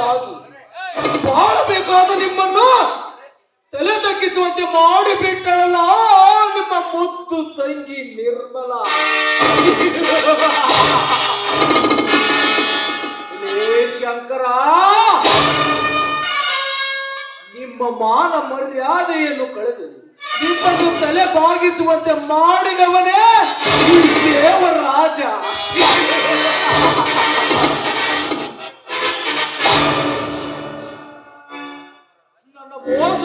ಪ್ರಪಂಚಗಳಾಗಿ ಮಾಡಬೇಕಾದ ನಿಮ್ಮನ್ನು ತಲೆ ತಗ್ಗಿಸುವಂತೆ ಮಾಡಿಬಿಟ್ಟಳಲ್ಲ ನಿಮ್ಮ ಮುದ್ದು ತಂಗಿ ನಿರ್ಮಲ. ಶಂಕರ, ನಿಮ್ಮ ಮಾನ ಮರ್ಯಾದೆಯನ್ನು ಕಳೆದು ನಿಮ್ಮನ್ನು ತಲೆ ಬಾಗಿಸುವಂತೆ ಮಾಡಿದವನೇ ದೇವರಾಜ.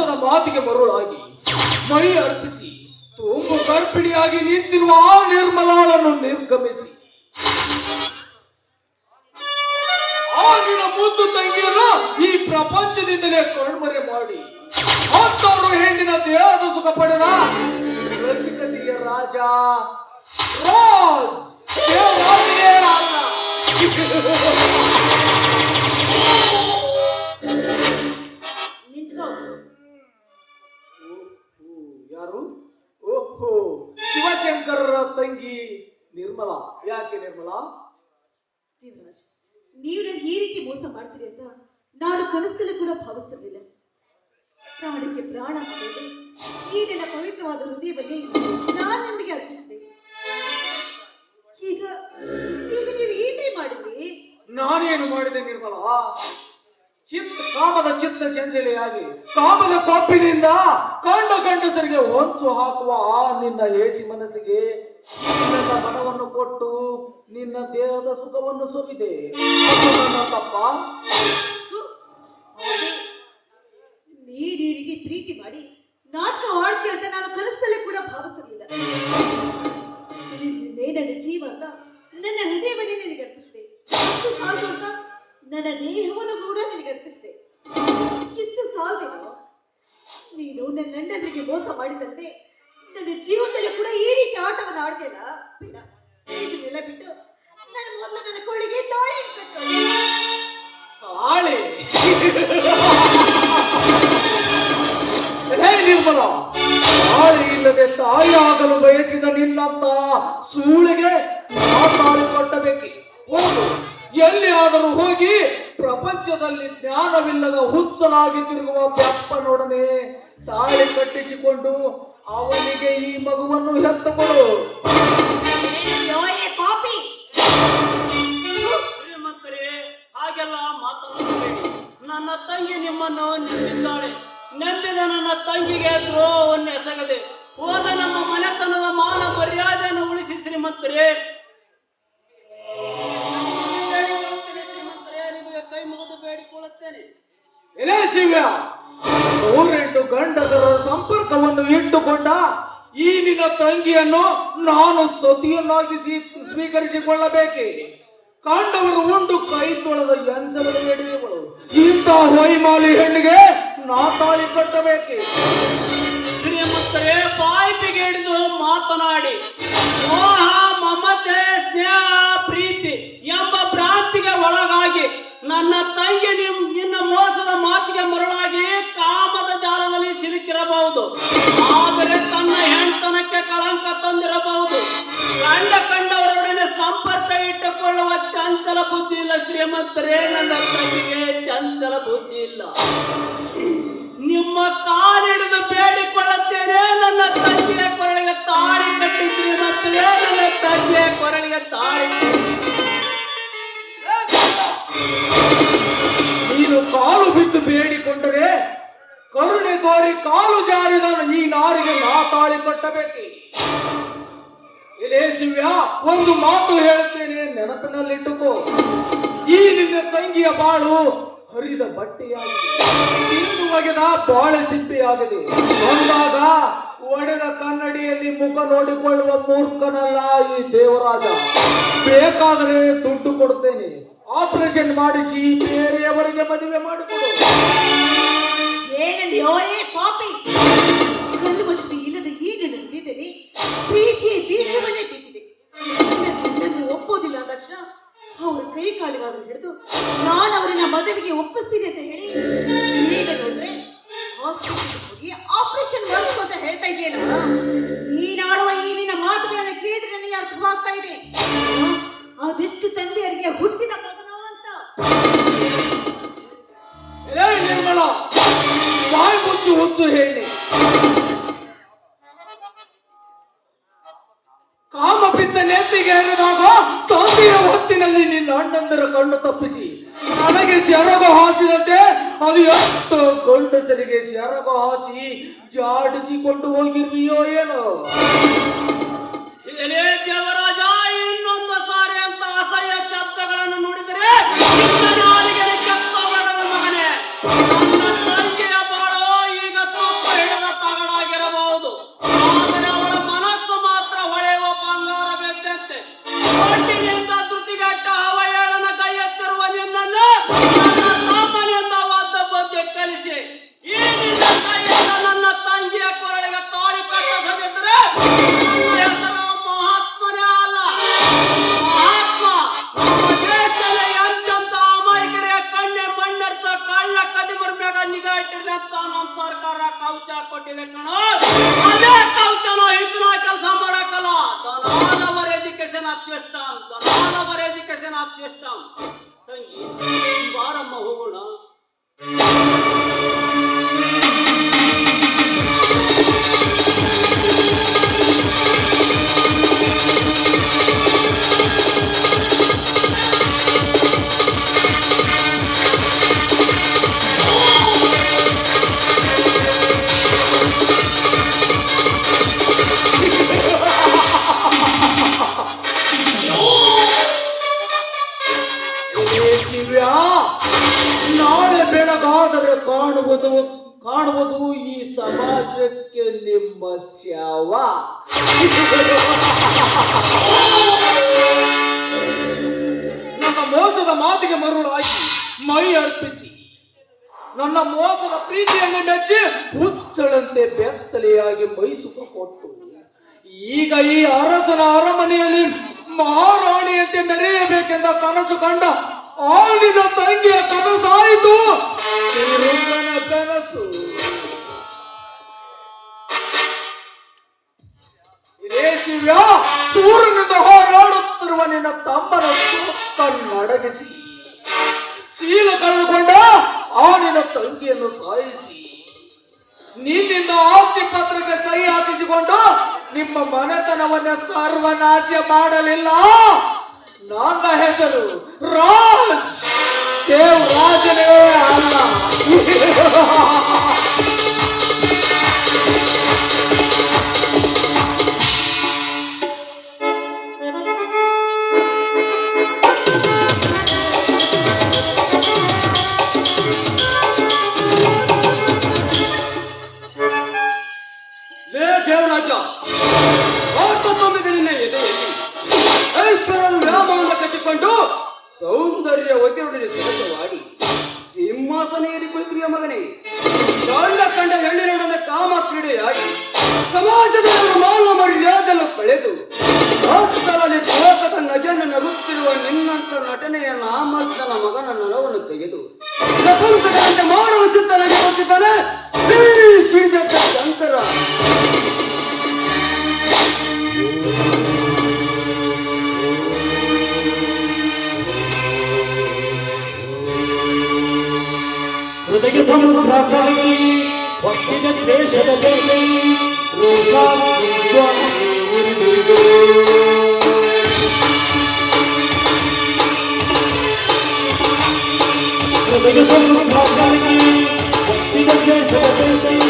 ಮೋಸದ ಮಾತಿಗೆ ಮರುಳಾಗಿ ಮೈ ಅರ್ಪಿಸಿ ತುಂಬು ಕರ್ಪಿಡಿಯಾಗಿ ನಿಂತಿರುವ ಆ ನಿರ್ಮಲಾಳನ್ನು ನಿರ್ಗಮಿಸಿ. ಆಗಿನ ಮುದ್ದು ತಂಗಿಯನ್ನು ಈ ಪ್ರಪಂಚದಿಂದಲೇ ಕಣ್ಮರೆ ಮಾಡಿ. ಹತ್ತಾರು ಹೆಣ್ಣಿನ ದೇಹದ ಸುಖ ಪಡೆದ ರಸಿಕತೆಯ ರಾಜ. ರಾಜ. ಓಹೋ ಶಿವಶಂಕರರ ತಂಗಿ ನಿರ್ಮಲಾ. ಯಾಕೆ ನಿರ್ಮಲಾ? ದೇವರಾಜ್ ನೀವು ನನ್ ಈ ರೀತಿ ಮೋಸ ಮಾಡ್ತೀರಿ ಅಂತ ನಾನು ಕನಸಲ್ಲಿ ಕೂಡ ಭಾವಿಸಿರಲಿಲ್ಲ ಪ್ರಾಣಕ್ಕೆ ಪ್ರಾಣ ಹಾಕಿದೆ ಈ ನನ್ನ ಪವಿತ್ರವಾದ ಹೃದಯದಲ್ಲಿ ನಾನು ನಿಮಗೆ ಅರ್ಪಿಸಿದೆ. ಈಗ ಈಗ ನೀವು ಏನೇ ಮಾಡಿದ್ರಿ? ನಾನೇನು ಮಾಡಿದೆ ನಿರ್ಮಲಾ? ಚಿತ್ತ, ಕಾಮದ ಚಿತ್ತ ಚಂಚಲೆಯಾಗಿ, ಕಾಮದ ಕೊಪ್ಪಿನಿಂದ ಕಂಡ ಗಂಡಸರಿಗೆ ಹೊಂಚು ಹಾಕುವ ಆ ನಿನ್ನ ಏಸಿ ಮನಸ್ಸಿಗೆ ಮನವನ್ನು ಕೊಟ್ಟು ನಿನ್ನ ದೇಹದ ಸುಖವನ್ನು ನನ್ನ ತಪ್ಪ? ಪ್ರೀತಿ ಮಾಡಿ ನಾಟಕ ಆಡ್ತೀಯ ಅಂತ ನಾನು ಕನಸಲ್ಲೇ ಕೂಡ ಭಾವಿಸಲಿಲ್ಲ. ನಿನ್ನೆ ಜೀವ ಅಂತ ನನ್ನ ಹೃದಯವನ್ನೇ ನಿನಗೆ ಅರ್ಪಿಸಿದೆ ನನ್ನ ದೇಹವನ್ನು ಕೂಡ ನಿನಗೆ ಅರ್ಪಿಸಿದೆ. ಇಷ್ಟು ಸಾಲದೇನೋ ನೀನು ನನ್ನ ಅಣ್ಣಂದ್ರಿಗೆ ಮೋಸ ಮಾಡಿದಂತೆ ನನ್ನ ಜೀವನದಲ್ಲಿ ಕೂಡ ಈ ರೀತಿ ಆಟವನ್ನು ಆಡ್ತೇನ ಇದನ್ನೆಲ್ಲ ಬಿಟ್ಟು ನನ್ನ ಮೊದಲು ನನ್ನ ಕೊಳ್ಳಿಗೆ ತಾಳಿ ತಾಳಿ? ನಿರ್ಮಲ ತಾಳಿ ಇಲ್ಲದೆ ತಾಯಿ ಆಗಲು ಬಯಸಿದ ನಿನ್ನಂತ ಸೂಳಿಗೆ ನಾ ತಾಳಿ ಕೊಟ್ಟಬೇಕೆ ಒಂದು ಎಲ್ಲಿ ಆದರೂ ಹೋಗಿ ಪ್ರಪಂಚದಲ್ಲಿ ಜ್ಞಾನವಿಲ್ಲದ ಹುಚ್ಚನಾಗಿ ತಿರುಗುವ ಬೆಪ್ಪನೊಡನೆ ತಾಳಿ ಕಟ್ಟಿಸಿಕೊಂಡು ಅವನಿಗೆ ಈ ಮಗುವನ್ನು ಹೆತ್ತುಕೊಡು. ಯೋಯೆ ಪಾಪಿ ಶ್ರೀಮಂತರೇ ಹಾಗೆಲ್ಲ ಮಾತನಾಡಬೇಡಿ ನನ್ನ ತಂಗಿ ನಿಮ್ಮನ್ನು ನಂಬಿದ್ದಾಳೆ ನೆಲ್ಲಿದ ನನ್ನ ತಂಗಿಗೆ ದ್ರೋಹವನ್ನು ಎಸಗದೆ ಹೋದ ನಮ್ಮ ಮನೆತನದ ಮಾನ ಮರ್ಯಾದೆಯನ್ನು ಉಳಿಸಿ ಶ್ರೀಮಂತರೇ. ಗಂಡದರ ಎಲೆ ನೂರೆಂಟು ಗಂಡದರ ಸಂಪರ್ಕವನ್ನು ಇಟ್ಟುಕೊಂಡ ಈ ನಿನ್ನ ತಂಗಿಯನ್ನು ನಾನು ಸತಿಯನ್ನಾಗಿಸಿ ಸ್ವೀಕರಿಸಿಕೊಳ್ಳಬೇಕೆ? ಕಾಂಡವರು ಉಂಡು ಕೈ ತೊಳೆದ ಎಡೆಯುಗಳು ಇಂಥ ಹೊಯ್ಮಾಲಿ ಹೆಣ್ಣಿಗೆ ನಾ ತಾಳಿ ಕಟ್ಟಬೇಕೆ? ಶ್ರೀಮಂತರೇ ಪಾಯಿಪಿಗೆ ಹಿಡಿದು ಮಾತನಾಡಿ. ಮೋಹ ಮಮತೆ ಸ್ನೇಹ ಪ್ರೀತಿ ಎಂಬ ಭ್ರಾಂತಿಗೆ ಒಳಗಾಗಿ ನನ್ನ ತಂಗಿ ನಿಮ್ ನಿನ್ನ ಮೋಸದ ಮಾತಿಗೆ ಮರಳಾಗಿ ಕಾಮದ ಜಾಲದಲ್ಲಿ ಸಿಲುಕಿರಬಹುದು. ಆದರೆ ತನ್ನ ಹೆಣ್ತನಕ್ಕೆ ಕಳಂಕ ತಂದಿರಬಹುದು. ಕಂಡ ಕಂಡವರೊಡನೆ ಸಂಪರ್ಕ ಇಟ್ಟುಕೊಳ್ಳುವ ಚಂಚಲ ಬುದ್ಧಿ ಇಲ್ಲ. ಶ್ರೀಮಂತರೇ ನನ್ನ ತಂಗಿಗೆ ಚಂಚಲ ಬುದ್ಧಿ ಇಲ್ಲ. ನಿಮ್ಮ ಕಾಲಿಡಿದು ಬೇಡಿಕೊಳ್ಳುತ್ತೇನೆ. ನನ್ನ ತಂಗಿಯ ಕೊರಳಿಗೆ ತಾಳಿ ಕಟ್ಟಿ ಶ್ರೀಮಂತರೇ ನನ್ನ ತಂಗಿಯ ಕೊರಳಿಗೆ ತಾಳಿ ತೋರಿ ಕಾಲು ಜಾರಿದನು ಈ ನಾರಿಗೆ ನಾ ತಾಳಿ ಕಟ್ಟಬೇಕಿ ಇದೇ ಶಿವ್ಯ, ಒಂದು ಮಾತು ಹೇಳ್ತೇನೆ, ನೆನಪಿನಲ್ಲಿಟ್ಟುಕೋ. ಈ ನಿನ್ನ ತಂಗಿಯ ಬಾಳು ಹರಿದ ಬಟ್ಟೆಯಾಗಿದೆ. ತಿಂದು ಒಗೆದ ಬಾಳೆ ಸಿಪ್ಪೆಯಾಗಿದೆ. ಬಂದಾಗ ಒಡೆದ ಕನ್ನಡಿಯಲ್ಲಿ ಮುಖ ನೋಡಿಕೊಳ್ಳುವ ಮೂರ್ಖನಲ್ಲ ಈ ದೇವರಾಜ. ಬೇಕಾದರೆ ದುಡ್ಡು ಕೊಡ್ತೇನೆ. ಆಪರೇಷನ್ ಮಾಡಿಸಿ ಬೇರೆಯವರಿಗೆ ಮದುವೆ ಮಾಡಿಕೊಡು. ಏನಲ್ಲಿ ಯೋಯೆ ಪಾಪಿ ಅದು ಎಷ್ಟು ಗಂಡಸರಿಗೆ ಸೆರಗು ಹಾಸಿ ಜಾಡಿಸಿಕೊಂಡು ಹೋಗಿರ್ವಿಯೋ ಏನೋ? ಎಲೆ ದೇವರಾಜ, ಇನ್ನೊಂದು ಸಾರಿ ಅಂತ ಅಸಹ್ಯ ಶಬ್ದಗಳನ್ನು ನುಡಿದರೆ ಮಗನೇ. తెలంగాణ ನಿಮ್ಮ ನನ್ನ ಮೋಸದ ಮಾತಿಗೆ ಮರುಳಾಗಿ ಮೈ ಅರ್ಪಿಸಿ. ನನ್ನ ಮೋಸದ ಪ್ರೀತಿಯನ್ನು ಮೆಚ್ಚಿ ಹುಚ್ಚಳಂತೆ ಬೆತ್ತಲೆಯಾಗಿ ಮೈಸುಖ ಕೊಟ್ಟು ಈಗ ಈ ಅರಸನ ಅರಮನೆಯಲ್ಲಿ ಮಹಾರಾಣಿಯಂತೆ ಮೆರೆಯಬೇಕೆಂದ ಕನಸು ಕಂಡ ಆಳಿನ ತಂಗಿಯ ಕನಸಾಯಿತು. ಕನಸು. ಸುತ್ತ ನಡಗಿಸಿ ಶೀಲ ಕಳೆದುಕೊಂಡ ಆ ನಿನ್ನ ತಂಗಿಯನ್ನು ಸಾಯಿಸಿ ನಿನ್ನಿಂದ ಆಸ್ತಿ ಪತ್ರಕ್ಕೆ ಸಹಿ ಹಾಕಿಸಿಕೊಂಡು ನಿಮ್ಮ ಮನೆತನವನ್ನ ಸರ್ವನಾಶ ಮಾಡಲಿಲ್ಲ. ನನ್ನ ಹೆಸರು ರಾಜ್. ದೇವ್ ರಾಜನೇ ಅಲ್ಲ. chân thế sẽ là đôi đi rồi sang cho Hãy subscribe cho kênh Ghiền Mì Gõ Để không bỏ lỡ những video hấp dẫn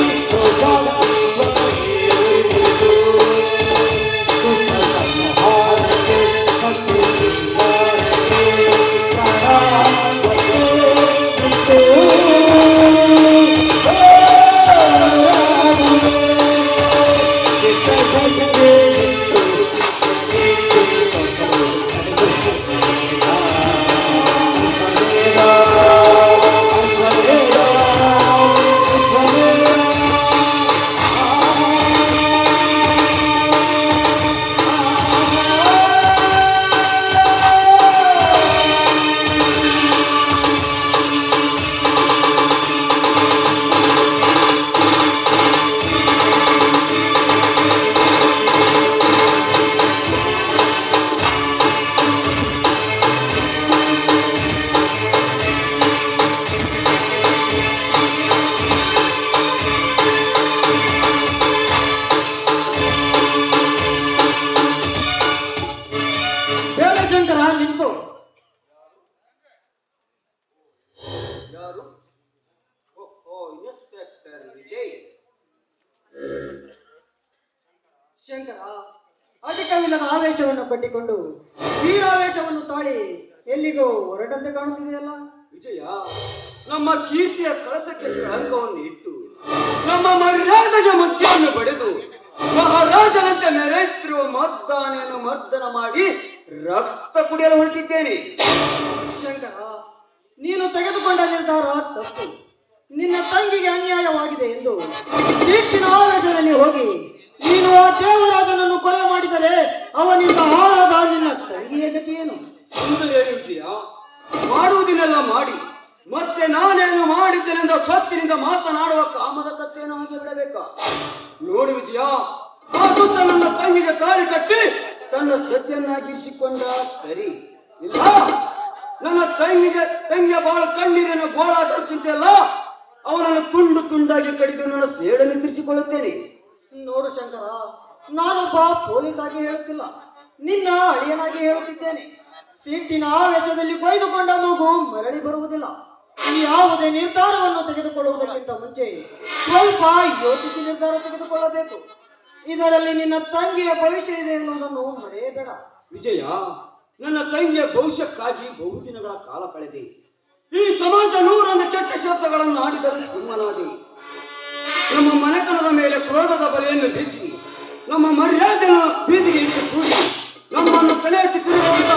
ಕಟ್ಟಿಕೊಂಡು ವೀರಾವೇಶವನ್ನು ತಾಳಿ ಎಲ್ಲಿಗೋ ಹೊರಟಂತೆ ಕಾಣುತ್ತಿದೆಯಲ್ಲ? ವಿಜಯ ನಮ್ಮ ಕೀರ್ತಿಯ ಕಳಸಕ್ಕೆ ಕಳಂಕವನ್ನು ಇಟ್ಟು ನಮ್ಮ ಮರ್ಯಾದೆಗೆ ಮಸಿಯನ್ನು ಬಡಿದು ಮಹಾರಾಜನಂತೆ ಮೆರೆಯುತ್ತಿರುವ ಮತದಾನೆಯನ್ನು ಮರ್ದನ ಮಾಡಿ ರಕ್ತ ಕುಡಿಯಲು ಹೊರಟಿದ್ದೇನೆ. ಶಂಕರ ನೀನು ತೆಗೆದುಕೊಂಡ ನಿರ್ಧಾರ ತಪ್ಪು. ನಿನ್ನ ತಂಗಿಗೆ ಅನ್ಯಾಯವಾಗಿದೆ ಎಂದು ಆವೇಶದಲ್ಲಿ ಹೋಗಿ ನೀನು ಆ ದೇವರಾಜನನ್ನು ಕೊಲೆ ಮಾಡಿದರೆ ಅವನಿಂದ ಹಾಳಾದ ನಿನ್ನ ತಂಗಿಯ ಗತಿಯೇನು ವಿಜಯ ಮಾಡುವುದನ್ನೆಲ್ಲ ಮಾಡಿ, ಮತ್ತೆ ನಾನೇನು ಮಾಡಿದ್ದೇನೆಂದ ಸ್ವತ್ತಿನಿಂದ ಮಾತನಾಡುವ ಕಾಮದ ಕಥೆಯನ್ನು ಹಾಗೆ ಬಿಡಬೇಕಾ? ನೋಡಿ ವಿಜಯ ಆ ಸುತ್ತ ನನ್ನ ತಂಗಿಗೆ ತಾಳಿ ಕಟ್ಟಿ ತನ್ನ ಸತ್ಯನ್ನಾಗಿರಿಸಿಕೊಂಡ ಸರಿ. ಇಲ್ಲ, ನನ್ನ ತಂಗಿಗೆ ತಂಗಿಯ ಬಾಳ ಕಣ್ಣೀರನ್ನು ಗೋಳಾದ ಚಿಂತೆ ಅಲ್ಲ, ಅವನನ್ನು ತುಂಡು ತುಂಡಾಗಿ ಕಡಿದು ನನ್ನ ಸೇಡನ್ನು ತಿರ್ಸಿಕೊಳ್ಳುತ್ತೇನೆ ನೋಡು ಶಂಕರ ನಾನೊಬ್ಬ ಪೊಲೀಸ್ ಆಗಿ ಹೇಳುತ್ತಿಲ್ಲ. ನಿನ್ನ ಅಳಿಯನಾಗಿ ಹೇಳುತ್ತಿದ್ದೇನೆ. ಸಿಟ್ಟಿನ ಆವೇಶದಲ್ಲಿ ಕೊಯ್ದುಕೊಂಡ ಮಗು ಮರಳಿ ಬರುವುದಿಲ್ಲ. ಯಾವುದೇ ನಿರ್ಧಾರವನ್ನು ತೆಗೆದುಕೊಳ್ಳುವುದಕ್ಕಿಂತ ಮುಂಚೆ ಸ್ವಲ್ಪ ಯೋಚಿಸಿ ನಿರ್ಧಾರ ತೆಗೆದುಕೊಳ್ಳಬೇಕು. ಇದರಲ್ಲಿ ನಿನ್ನ ತಂಗಿಯ ಭವಿಷ್ಯ ಇದೆ ಎನ್ನುವುದನ್ನು ಮರೆಯಬೇಡ. ವಿಜಯ, ನನ್ನ ತಂಗಿಯ ಭವಿಷ್ಯಕ್ಕಾಗಿ ಬಹುದಿನಗಳ ಕಾಲ ಕಳೆದೆ. ಈ ಸಮಾಜ ನೂರೊಂದು ಕೆಟ್ಟ ಶಬ್ದಗಳನ್ನು ಆಡಿದರೆ ಸುಮ್ಮನಾದೆ. ನಮ್ಮ ಮನೆತನದ ಮೇಲೆ ಕ್ರೋಧದ ಬಲೆಯನ್ನು ಬೀಸಿ, ನಮ್ಮ ಮರ್ಯಾದೆ ಬೀದಿಗೆ ಇಟ್ಟು ಕೂಡಿ, ನಮ್ಮನ್ನು ತಲೆ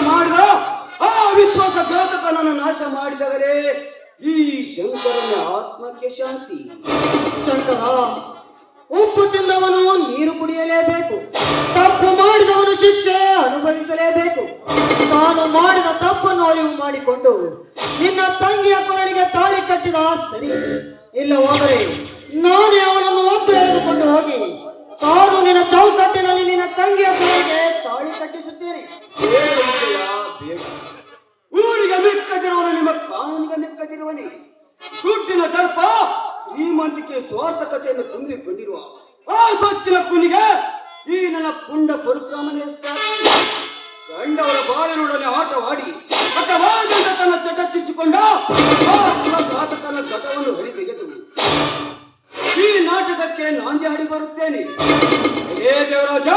ಮಾಡಿದ ಆ ವಿಶ್ವಾಸ ಘಾತಕನನ್ನು ನಾಶ ಮಾಡಿದವರೇ ಈ ಶಂಕರನ ಆತ್ಮಕ್ಕೆ ಶಾಂತಿ. ಶಂಕರ, ಉಪ್ಪು ತಿಂದವನು ನೀರು ಕುಡಿಯಲೇಬೇಕು, ತಪ್ಪು ಮಾಡಿದವನು ಶಿಕ್ಷೆ ಅನುಭವಿಸಲೇಬೇಕು. ತಾನು ಮಾಡಿದ ತಪ್ಪನ್ನು ಅರಿವು ಮಾಡಿಕೊಂಡು ನಿನ್ನ ತಂಗಿಯ ಕೊರಳಿಗೆ ತಾಳಿ ಕಟ್ಟಿದ ಸರಿ ಇಲ್ಲ ಹೋದರೆ ನಾನೇ ಅವನನ್ನು ಎಳೆದುಕೊಂಡು ಹೋಗಿ. ಕಾನೂನಿನ ಚೌಕಟ್ಟಿನಲ್ಲಿ ನಿನ್ನ ತಂಗಿಯ ಕೊರಳಿಗೆ ತಾಳಿ ಕಟ್ಟಿಸುತ್ತೇನೆ. ಊರಿಗೆ ಮೆಕ್ಕದಿರುವನು ನಿಮ್ಮ ಕಾನೂನಿಗೆ ಮೆಕ್ಕದಿರುವನೇ. ದುಡ್ಡಿನ ದರ್ಪ ಶ್ರೀಮಂತಿಕೆ ಸ್ವಾರ್ಥಕತೆಯನ್ನು ತುಂಬಿಕೊಂಡಿರುವ ಆ ಸ್ವತ್ತಿನ ಕುನಿಗೆ ಈ ನನ್ನ ಪುಂಡ ಪರಶುರಾಮನೇ ಸಾಕ್ಷಿ ಕಂಡವರ ಬಾಳಿನೊಡನೆ ಆಟವಾಡಿ ಅಥವಾ ತನ್ನ ಚಟ ತೀರಿಸಿಕೊಂಡ ಘಟವನ್ನು ಹೊರತೆಗೆದು ಈ ನಾಟಕಕ್ಕೆ ನಾಂದಿ ಹಾಡಿ ಬರುತ್ತೇನೆ. ಏ ದೇವರಾಜ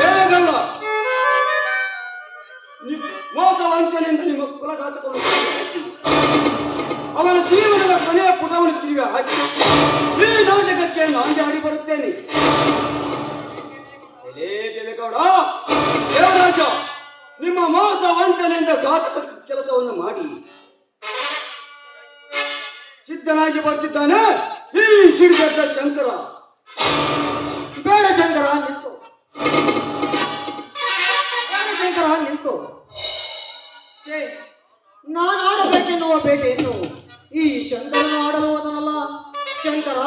ಹೇಗಲ್ಲ ಮೋಸ ವಂಚನೆಯಿಂದ ನಿಮ್ಮ ಹಾಕಿ. ಅವನ ಜೀವನದ ಕೊನೆಯ ಪುಟವನ್ನು ತಿರುಗಿ ಹಾಕಿ. ಈ ನಾಟಕಕ್ಕೆ ನಾಂದಿ ಹಾಡಿ ಬರುತ್ತೇನೆ. ಹೇ ದೇವೇಗೌಡ, ದೇವರಾಜ, ನಿಮ್ಮ ಮೋಸ ವಂಚನೆಯಿಂದ ಘಾತಕ ಕೆಲಸವನ್ನು ಮಾಡಿ. ಸಿದ್ಧನಾಗಿ ಬರ್ತಿದ್ದಾನೆ. ಸಿಡಿದ ಶಂಕರ. ಬೇಡ ಶಂಕರ, ನಿಂತು. ಬೇಡ ಶಂಕರ, ನಿಂತು. ನಾನು ಆಡಬೇಕೆನ್ನುವ ಬೇಟೆಯನ್ನು ಈ ಶಂಕರನು ಆಡಲು ಹೋದನಲ್ಲ. ಶಂಕರ,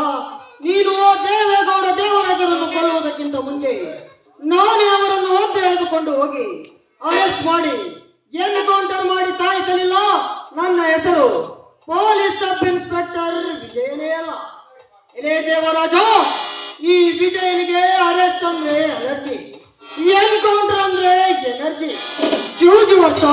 ನೀನು ದೇವೇಗೌಡ ದೇವರಾಜರನ್ನು ಕೊಲ್ಲುವುದಕ್ಕಿಂತ ಮುಂಚೆ ನಾನು ಅವರನ್ನು ಒತ್ತು ಎಳೆದುಕೊಂಡು ಹೋಗಿ ಅರೆಸ್ಟ್ ಮಾಡಿ. ಎನ್ಕೌಂಟರ್ ಮಾಡಿ ಸಾಯಿಸಲಿಲ್ಲ. ನನ್ನ ಹೆಸರು ಪೊಲೀಸ್ ಸಬ್ ಇನ್ಸ್ಪೆಕ್ಟರ್ ವಿಜಯನೇ ಅಲ್ಲ ಇದೇ ದೇವರಾಜ ಈ ವಿಜಯನಿಗೆ ಅರೆಸ್ಟ್ ಅಂದ್ರೆ ಅಲರ್ಜಿ ಎನ್ಕೌಂಟರ್ ಅಂದ್ರೆ ಎನರ್ಜಿ ಚೂಜ್ ವರ್ಷ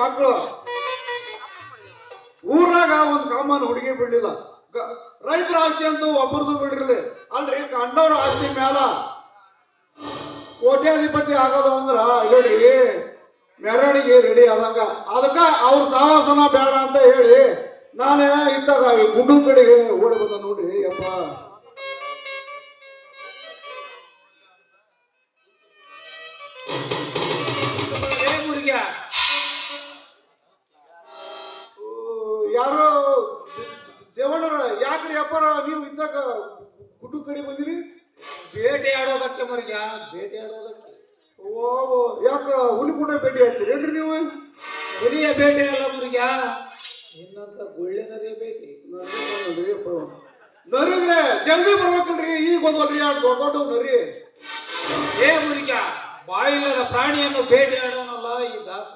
ಮಕ್ಕಳು. ಊರಾಗ ಒಂದು ಕಾಮನ್ ಹುಡುಗಿ ಬಿಡ್ಲಿಲ್ಲ. ರೈತರ ಆಸ್ತಿ ಅಂತೂ ಒಬ್ಬರದು ಬಿಡ್ರಿ ಅಲ್ರಿ ಕಂಡವ್ರ ಆಸ್ತಿ ಮ್ಯಾಲ ಕೋಟ್ಯಾಧಿಪತಿ ಆಗೋದು ಅಂದ್ರ, ಹೇಳಿ, ಮೆರವಣಿಗೆ ರೆಡಿ ಆದಂಗ. ಅದಕ್ಕ ಅವ್ರ ಸಾಹಸನ ಬೇಡ ಅಂತ ಹೇಳಿ ನಾನೇ ಇದ್ದಾಗ ಗುಡ್ಡು ಕಡೆಗೆ ಓಡಿ ಬಂದ ನೋಡ್ರಿ, ಯಪ್ಪ. ಗುಡ್ಡು ಕಡೆ ಬಂದಿರಿ? ಬೇಟೆ ಆಡೋದಕ್ಕೆ ಬೇಟೆ ಆಡೋದಕ್ಕೆ. ಓ ಯಾಕ ಹುಲಿ ಕೂಡ ಬೇಟೆ ಆಡ್ತೀರಿ ಏನ್ರಿ ನೀವು? ಹುಲಿಯ ಬೇಟೆ ಅಲ್ಲ ಮುರುಗ ನಿನ್ನಂತ ಗುಳ್ಳೆನರೇ ಬೇಟೆ. ನರಿದ್ರೆ ಜಲ್ದಿ ಬರ್ಬೇಕಲ್ರಿ ಈಗ ಹೋದ್ವಲ್ರಿ ಯಾರು ದೊಡ್ಡ ದೊಡ್ಡ ನರಿ. ಏ ಮುರಿಗ ಬಾಯಿಲ್ಲದ ಪ್ರಾಣಿಯನ್ನು ಬೇಟೆ ಆಡೋನಲ್ಲ ಈ ದಾಸ.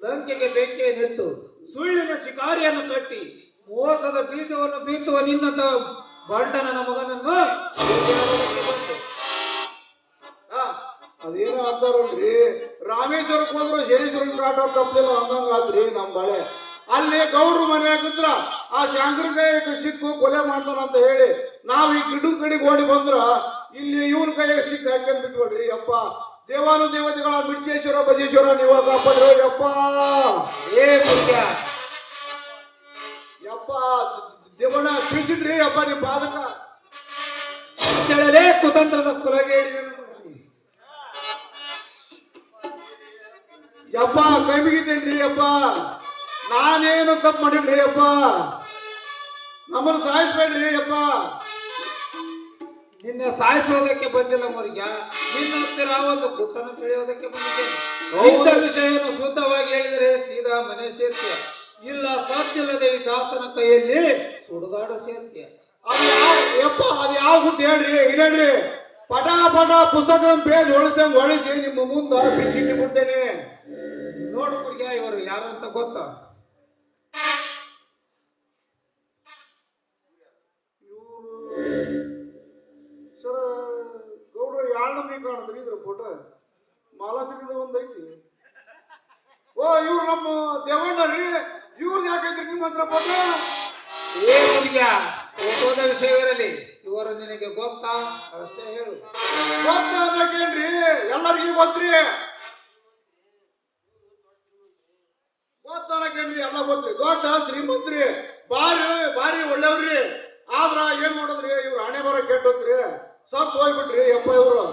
ಲಂಕೆಗೆ ಬೇಕೆ ನೆಟ್ಟು ಸುಳ್ಳಿನ ಶಿಕಾರಿಯನ್ನು ಕಟ್ಟಿ ಮೋಸದ ಬೀಜವನ್ನು ಬೀಸುವ ನಿನ್ನ ತ- ಬಂಡನ ಮಗನನ್ನು. ರೀ ಅದೇನೋ ಅಂತಾರಲ್ರಿ ರಾಮೇಶ್ವರಕ್ಕೆ ಹೋದ್ರು ಶನೇಶ್ವರನ್ ಕಾಟ ತಪ್ಪಲಿಲ್ಲ ಅಂದಂಗ ಆತ್ರಿ ನಮ್ ಬಳೆ. ಅಲ್ಲಿ ಗೌಡ್ರು ಮನೆ ಹಾಕಿದ್ರ ಆ ಶಾಂಕರಕಾಯಿ ಸಿಕ್ಕು ಕೊಲೆ ಮಾಡ್ತಾರ ಅಂತ ಹೇಳಿ ನಾವ್ ಈ ಗಿಡದ ಕಡೆಗೆ ಓಡಿ ಬಂದ್ರ ಇಲ್ಲಿ ಇವ್ರ ಕೈಯಾಗ ಸಿಕ್ಕ ಹಾಕೊಂಡ್ ಬಿಟ್ಕೊಡ್ರಿ ಅಪ್ಪ ದೇವಾನು ದೇವತೆಗಳ ಮಿಡ್ಚೇಶ್ವರ ಬಜೇಶ್ವರ ನೀವ ಕಾಪಾಡ್ರಿ ಯಪ್ಪ. ಏ ಮುಖ್ಯ ಯಪ್ಪ ದೇವಣ್ಣ ತಿಳಿಸಿದ್ರಿ ಅಪ್ಪ ನಿಮ್ ಪಾದಕ? ಹೇಳಲೇ ಕುತಂತ್ರದ ಕೊರಗೆ ಯಪ್ಪ ಕೈ ಮುಗಿತೇನ್ರಿ ಅಪ್ಪ ನಾನೇನು ತಪ್ಪು ಮಾಡಿನ್ರಿ ಅಪ್ಪ ನಮ್ಮನ್ನು ಸಾಯಿಸ್ಬೇಡ್ರಿ ಅಪ್ಪ ನಿನ್ನ ಸಾಯಿಸೋದಕ್ಕೆ ಬಂದಿಲ್ಲ ಅವರಿಗೆ ನಿನ್ನ ಹತ್ತಿರ ಒಂದು ಗುಟ್ಟನ ತಿಳಿಯೋದಕ್ಕೆ ಬಂದಿದ್ದೆ. ವಿಷಯವನ್ನು ಶುದ್ಧವಾಗಿ ಹೇಳಿದರೆ ಸೀದಾ ಮನೆ ಸೇರ್ತೀಯ. ಇಲ್ಲ ಸಾಧ್ಯವಿಲ್ಲದೆ ಈ ದಾಸನ ಕೈಯಲ್ಲಿ ಸುಡುಗಾಡು ಸೇರಿಸಿ. ಅದು ಯಾವ ಯಪ್ಪ ಅದು ಯಾವ ಗುಟ್ಟು ಹೇಳ್ರಿ ಇಲ್ಲೇನ್ರಿ ಪಟ ಪಟ ಪುಸ್ತಕ ಪೇಜ್ ಹೊಳಿಸಂಗ್ ಹೊಳಿಸಿ ನಿಮ್ಮ ಮುಂದ ಬಿಚ್ಚಿಟ್ಟು ಬಿಡ್ತೇನೆ. ನೋಡು ಹುಡುಗ ಇವರು ಯಾರು ಅಂತ ಗೊತ್ತಾ? ಸರ ಗೌಡ ಯಾಳ್ ನಮಗೆ ಕಾಣತ್ರಿ ಇದ್ರ ಫೋಟೋ ಮಾಲಾಸಿದ ಒಂದು ಐತಿ. ಓ ಇವ್ರು ನಮ್ಮ ದೇವಣ್ಣ ರೀ ಇವ್ರದ್ದು ಯಾಕೈತ್ರಿ ನಿಮ್ಮ ಹತ್ರ ಫೋಟೋ ಏ ಮುರಿಗ ಓದೋದ ವಿಷಯವಿರಲಿ ಇವರು ನಿನಗೆ ಗೊತ್ತಾ? ಅಷ್ಟೇ ಹೇಳು. ಗೊತ್ತ ಅನ್ನಕೇನ್ರಿ? ಎಲ್ಲರಿಗೂ ಗೊತ್ತ್ರಿ? ಗೊತ್ತ ಅನ್ನಕೇನ್ರಿ? ಎಲ್ಲ ಗೊತ್ತ್ರಿ ದೊಡ್ಡ ಶ್ರೀಮಂತ್ರಿ. ಬಾರಿ ಬಾರಿ ಒಳ್ಳೆಯವ್ರಿ. ಆದ್ರ ಏನ್ ಮಾಡೋದ್ರಿ? ಇವ್ರ ಹಣೆ ಬರ ಕೆಟ್ಟೋತ್ರಿ ಸತ್ ಹೋಗ್ಬಿಟ್ರಿ ಯಪ್ಪ ಇವರು.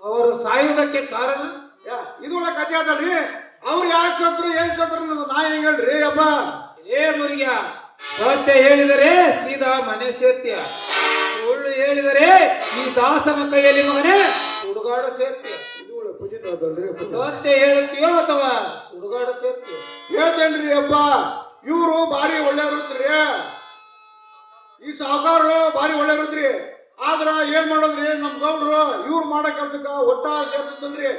ಅವರು ಸಾಯುವುದಕ್ಕೆ ಕಾರಣ? ಇದು ಒಳ್ಳೆ ಕಥೆ ಅದಲ್ರಿ. ಅವ್ರು ಯಾಕೆ ಸತ್ರು ಏನ್ ಸತ್ರು ನಾ ಹೆಂಗ್ ಹೇಳ್ರಿ ಯಪ್ಪ? ಏ ಸತ್ಯ. ಹೇಳಿದರೆ ಸೀದಾ ಮನೆ ಸೇರ್ತೀಯ ಸುಳ್ಳು ಹೇಳಿದರೆ ಈ ದಾಸನ ಕೈಯಲ್ಲಿ ಮಗನೇ ಹುಡುಗಾಡ ಸೇರ್ತೀಯ ಸತ್ಯ ಹೇಳುತ್ತೀಯೋ ಅಥವಾ ಹುಡುಗಾಡ ಸೇರ್ತೀಯೋ ಹೇಳ್ತೇನ್ರಿ ಅಪ್ಪ, ಇವರು ಭಾರಿ ಒಳ್ಳೆಯವ್ರತ್ರಿ ಈ ಸಾವುಕಾರರು ಭಾರಿ ಒಳ್ಳೆಯವ್ರತ್ರಿ ಆದ್ರ ಏನ್ ಮಾಡೋದ್ರಿ ನಮ್ ಗೌಡ್ರು? ಇವ್ರು ಮಾಡೋ ಕೆಲ್ಸಕ್ಕ ಒಟ್ಟ ಸೇರ್ತಲ್ರಿ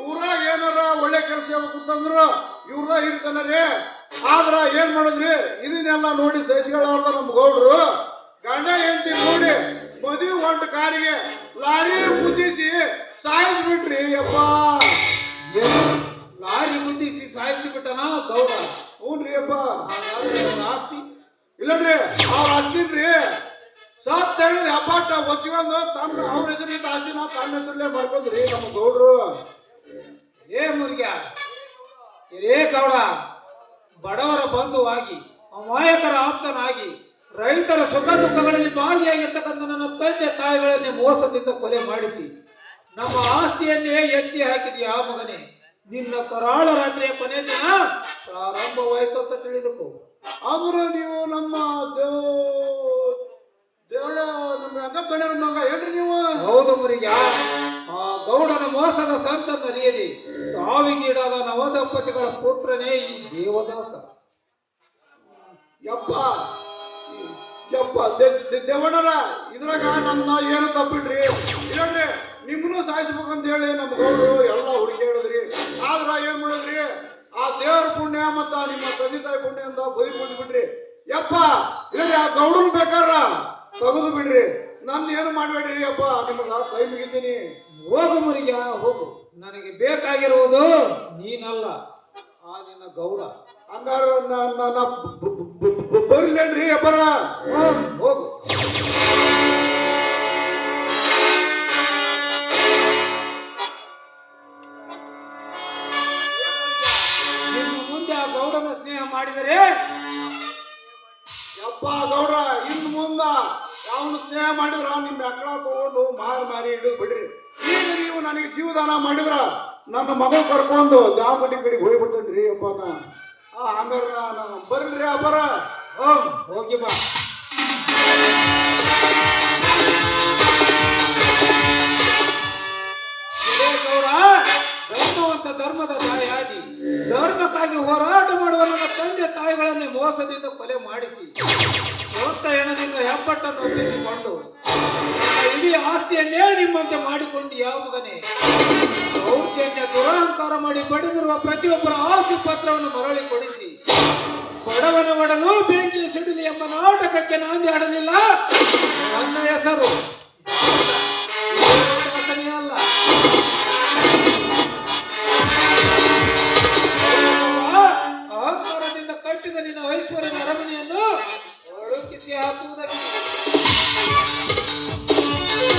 ಇವ್ರಾಗ ಏನಾರ ಒಳ್ಳೆ ಕೆಲಸ ಕೂತಂದ್ರ ಇವ್ರದ ಇರ್ತಾನರಿ ಆದ್ರ ಏನ್ ಮಾಡಿದ್ರಿ? ಇದನ್ನೆಲ್ಲ ನೋಡಿ ಸಹಿಸ್ಕೊಳ್ಳಾರ್ದ ನಮ್ ಗೌಡ್ರು ಗಂಡ ಹೆಂಡತಿ ನೋಡಿ ಮದುವೆ ಹೊಂಟ ಕಾರಿಗೆ ಲಾರಿ ಕುದಿಸಿ ಸಾಯಿಸ್ಬಿಟ್ರಿ ಯಪ್ಪ. ಲಾರಿ ಮುದ್ದಿಸಿ ಸಾಯಿಸಿ ಬಿಟ್ಟನ ಗೌಡ ಹ್ಞೂನ್ರಿ ಅಪ್ಪ ಆಸ್ತಿ? ಇಲ್ಲನ್ರಿ ಅವ್ರ ಹಚ್ಚಿನ್ರಿ ಸತ್ ಹೇಳಿದ್ ಹಬ್ಬಾಟ ಒಚ್ಕೊಂಡು ತಮ್ಮ ಅವ್ರ ಹೆಸರಿಂದ ನಾವು ತಮ್ಮ ಹೆಸರಲ್ಲೇ ಮಾಡ್ಕೊಂಡ್ರಿ ನಮ್ಮ ಗೌಡ್ರು. ಏ ಮುರ್ಗ್ಯ. ಏ ಗೌಡ. ಬಡವರ ಬಂಧುವಾಗಿ ಅಮಾಯಕರ ಆಪ್ತನಾಗಿ ರೈತರ ಸುಖ ದುಃಖಗಳಲ್ಲಿ ಭಾಗಿಯಾಗಿರ್ತಕ್ಕಂಥ ನನ್ನ ತಂದೆ ತಾಯಿಗಳನ್ನೇ ಮೋಸದಿಂದ ಕೊಲೆ ಮಾಡಿಸಿ ನಮ್ಮ ಆಸ್ತಿಯನ್ನೇ ಎತ್ತಿ ಹಾಕಿದ್ಯಾ ಮಗನೇ? ನಿನ್ನ ಕರಾಳ ರಾತ್ರಿಯ ಕೊನೆ ದಿನ ಪ್ರಾರಂಭವಾಯಿತು ಅಂತ ತಿಳಿದುಕೋ. ಅವರು ನೀವು ನಮ್ಮ ದೇವ ನಮ್ಮ ಅಕ್ಕ ಮಗ ಹೇಳ್ರಿ ನೀವು? ಹೌದು ಮುರಿಗ ಆ ಗೌಡನ ಮೋಸದ ಸಂತನರಿಯಲಿ ಸಾವಿಗೀಡಾದ ನವದಂಪತಿಗಳ ಪುತ್ರನೇ ಈ ದೇವದಾಸ. ಯಪ್ಪ ಯಪ್ಪ, ದೆ- ದೆ- ದೇವಣ್ಣರ, ಇದ್ರಾಗ ನಮ್ಮ ಏನು ತಪ್ಪಿಲ್ರಿ? ಇಲ್ಲನ್ರಿ ನಿಮ್ಮನ್ನು ಅಂತ ಹೇಳಿ ನಮ್ಮ ಗೌಡರು ಎಲ್ಲ ಹುಡುಗಿ ಹೇಳಿದ್ರಿ. ಆದ್ರ ಏನ್ ಮಾಡಿದ್ರಿ? ಆ ದೇವರ ಪುಣ್ಯ ಮತ್ತ ನಿಮ್ಮ ತಂದೆ ತಾಯಿ ಪುಣ್ಯ ಅಂತ ಬದಿ ಬಿಟ್ರಿ ಯಪ್ಪ ಇಲ್ಲ ಆ ಗೌಡನ್ ಬೇಕಾರ ತೆಗೆದು ಬಿಡ್ರಿ. ನನ್ನ ಏನು ಮಾಡ್ಬೇಡ್ರಿ ಅಪ್ಪ? ನಿಮಗ ಕೈ ಮುಗಿತೀನಿ. ಹೋಗು ಮುರಿಗ ಹೋಗು. ನನಗೆ ಬೇಕಾಗಿರುವುದು ನೀನಲ್ಲ. ಆ ನಿನ್ನ ಗೌಡ. ಹಂಗಾರ ನನ್ನ ಬರ್ಲೇನ್ರಿ ಅಪ್ಪರ? ಹೋಗು, ಸ್ನೇಹ ಮಾಡಿದ್ರ ನಿಮ್ ಮಕ್ಕಳ ತಗೊಂಡು ಮಾರಿ ಮಾರಿ ಹಿಡಿದು ಬಿಡ್ರಿ. ಈಗ ನೀವು ನನಗೆ ಜೀವದಾನ ಮಾಡಿದ್ರ ನನ್ನ ಮಗ ಕರ್ಕೊಂಡು ದಾಮಡಿ ಕಡೆಗೆ ಹೋಗ್ಬಿಡ್ತೇನ್ರಿ ಅಪ್ಪ ನಾ ಆ ನಾನು ಬರ್ರಿ ಅಪ್ಪರ. ಹೋಗು ಬಾ. ಧರ್ಮದ ಧರ್ಮಕ್ಕಾಗಿ ಹೋರಾಟ ಮಾಡುವ ನನ್ನ ತಂದೆ ತಾಯಿಗಳನ್ನೇ ಮೋಸದಿಂದ ಕೊಲೆ ಮಾಡಿಸಿ ಸ್ವಂತ ಹೆಣದಿಂದ ಹೆಬ್ಬಟ್ಟನ್ನು ಒಪ್ಪಿಸಿಕೊಂಡು ಇಡೀ ಆಸ್ತಿಯನ್ನೇ ನಿಮ್ಮಂತೆ ಮಾಡಿಕೊಂಡು ಯಾವ ಮಗನೇ? ದೌರ್ಜನ್ಯ, ದುರಹಂಕಾರ ಮಾಡಿ ಪಡೆದಿರುವ ಪ್ರತಿಯೊಬ್ಬರ ಆಸ್ತಿ ಪತ್ರವನ್ನು ಮರಳಿ ಕೊಡಿಸಿ ಬಡವನ ಒಡಲು ಬೆಂಕಿ ಸಿಡಿಲಿ ಎಂಬ ನಾಟಕಕ್ಕೆ ನಾಂದಿ ಆಡಲಿಲ್ಲ ನನ್ನ ಹೆಸರು. ಅಲ್ಲ. ಅಹಂಕಾರದಿಂದ ಕಟ್ಟಿದ ನಿನ್ನ